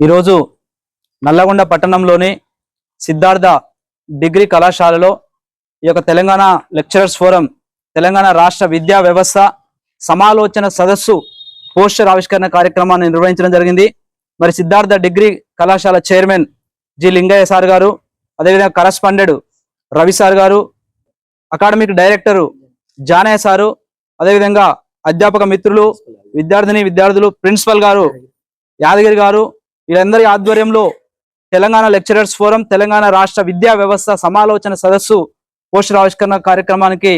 ఈరోజు నల్లగొండ పట్టణంలోని సిద్ధార్థ డిగ్రీ కళాశాలలో ఈ యొక్క తెలంగాణ లెక్చరర్స్ ఫోరం తెలంగాణ రాష్ట్ర విద్యా వ్యవస్థ సమాలోచన సదస్సు పోస్టర్ ఆవిష్కరణ కార్యక్రమాన్ని నిర్వహించడం జరిగింది. మరి సిద్ధార్థ డిగ్రీ కళాశాల చైర్మన్ జి లింగయ్య సార్ గారు అదేవిధంగా కరస్పాండెడ్ రవి సార్ గారు అకాడమిక్ డైరెక్టరు జానయ్య సారు అదేవిధంగా అధ్యాపక మిత్రులు విద్యార్థిని విద్యార్థులు ప్రిన్సిపల్ గారు యాదగిరి గారు వీళ్ళందరి ఆధ్వర్యంలో తెలంగాణ లెక్చరర్స్ ఫోరం తెలంగాణ రాష్ట్ర విద్యా వ్యవస్థ సమాలోచన సదస్సు పోషణ ఆవిష్కరణ కార్యక్రమానికి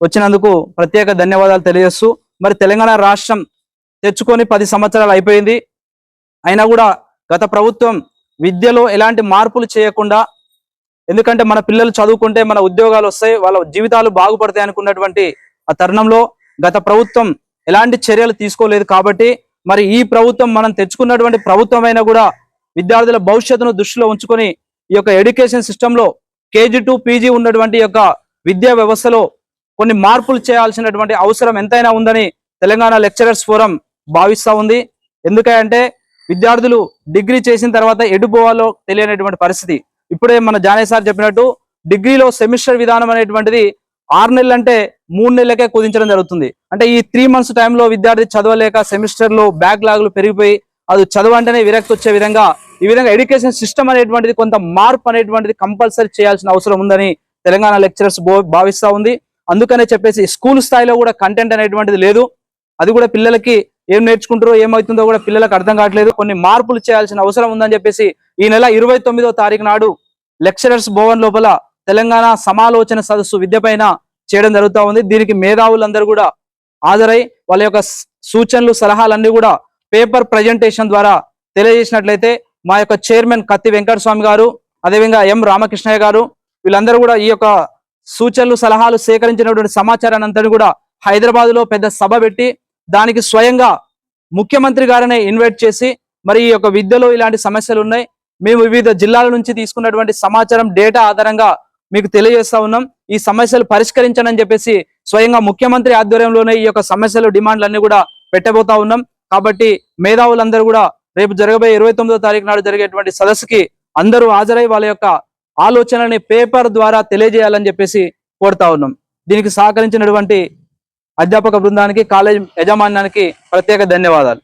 వచ్చినందుకు ప్రత్యేక ధన్యవాదాలు తెలియజేస్తూ మరి తెలంగాణ రాష్ట్రం తెచ్చుకొని పది సంవత్సరాలు అయిపోయింది. అయినా కూడా గత ప్రభుత్వం విద్యలో ఎలాంటి మార్పులు చేయకుండా ఎందుకంటే మన పిల్లలు చదువుకుంటే మన ఉద్యోగాలు వస్తాయి వాళ్ళ జీవితాలు బాగుపడతాయి అనుకున్నటువంటి ఆ తరుణంలో గత ప్రభుత్వం ఎలాంటి చర్యలు తీసుకోలేదు కాబట్టి మరి ఈ ప్రభుత్వం మనం తెచ్చుకున్నటువంటి ప్రభుత్వం అయినా కూడా విద్యార్థుల భవిష్యత్తును దృష్టిలో ఉంచుకొని ఈ యొక్క ఎడ్యుకేషన్ సిస్టంలో కేజీ టు పీజీ ఉన్నటువంటి యొక్క విద్యా వ్యవస్థలో కొన్ని మార్పులు చేయాల్సినటువంటి అవసరం ఎంతైనా ఉందని తెలంగాణ లెక్చరర్స్ ఫోరం భావిస్తూ ఉంది. ఎందుకంటే విద్యార్థులు డిగ్రీ చేసిన తర్వాత ఎటు పోవాలో తెలియనటువంటి పరిస్థితి. ఇప్పుడే మన జానే సార్ చెప్పినట్టు డిగ్రీలో సెమిస్టర్ విధానం అనేటువంటిది ఆరు నెలలు అంటే మూడు నెలలకే కుదించడం జరుగుతుంది. అంటే ఈ త్రీ మంత్స్ టైంలో విద్యార్థి చదవలేక సెమిస్టర్లో బ్యాక్ లాగులు పెరిగిపోయి అది చదవంటేనే విరక్తి వచ్చే విధంగా ఈ విధంగా ఎడ్యుకేషన్ సిస్టమ్ అనేటువంటిది కొంత మార్పు అనేటువంటిది కంపల్సరీ చేయాల్సిన అవసరం ఉందని తెలంగాణ లెక్చరర్స్ భావిస్తా ఉంది. అందుకనే చెప్పేసి స్కూల్ స్థాయిలో కూడా కంటెంట్ అనేటువంటిది లేదు. అది కూడా పిల్లలకి ఏం నేర్చుకుంటారో ఏమవుతుందో కూడా పిల్లలకు అర్థం కావట్లేదు. కొన్ని మార్పులు చేయాల్సిన అవసరం ఉందని చెప్పేసి ఈ నెల ఇరవై తొమ్మిదో తారీఖు నాడు లెక్చరర్స్ భవన్ లోపల తెలంగాణ సమాలోచన సదస్సు విద్య పైన చేయడం జరుగుతూ ఉంది. దీనికి మేధావులందరూ కూడా హాజరై వాళ్ళ యొక్క సూచనలు సలహాలన్నీ కూడా పేపర్ ప్రజెంటేషన్ ద్వారా తెలియజేసినట్లయితే మా యొక్క చైర్మన్ కత్తి వెంకట స్వామి గారు అదేవిధంగా ఎం రామకృష్ణయ్య గారు వీళ్ళందరూ కూడా ఈ యొక్క సూచనలు సలహాలు సేకరించినటువంటి సమాచారాన్ని అంతా కూడా హైదరాబాద్లో పెద్ద సభ పెట్టి దానికి స్వయంగా ముఖ్యమంత్రి గారినే ఇన్వైట్ చేసి మరి ఈ యొక్క విద్యలో ఇలాంటి సమస్యలు ఉన్నాయి మేము వివిధ జిల్లాల నుంచి తీసుకున్నటువంటి సమాచారం డేటా ఆధారంగా మీకు తెలియజేస్తా ఉన్నాం. ఈ సమస్యలు పరిష్కరించనని చెప్పేసి స్వయంగా ముఖ్యమంత్రి ఆధ్వర్యంలోనే ఈ యొక్క సమస్యలు డిమాండ్లన్నీ కూడా పెట్టబోతా ఉన్నాం. కాబట్టి మేధావులందరూ కూడా రేపు జరగబోయే ఇరవై తొమ్మిదో తారీఖు నాడు జరిగేటువంటి సదస్సుకి అందరూ హాజరై వాళ్ళ యొక్క ఆలోచనని పేపర్ ద్వారా తెలియజేయాలని చెప్పేసి కోరుతా ఉన్నాం. దీనికి సహకరించినటువంటి అధ్యాపక బృందానికి కాలేజ్ యజమాన్యానికి ప్రత్యేక ధన్యవాదాలు.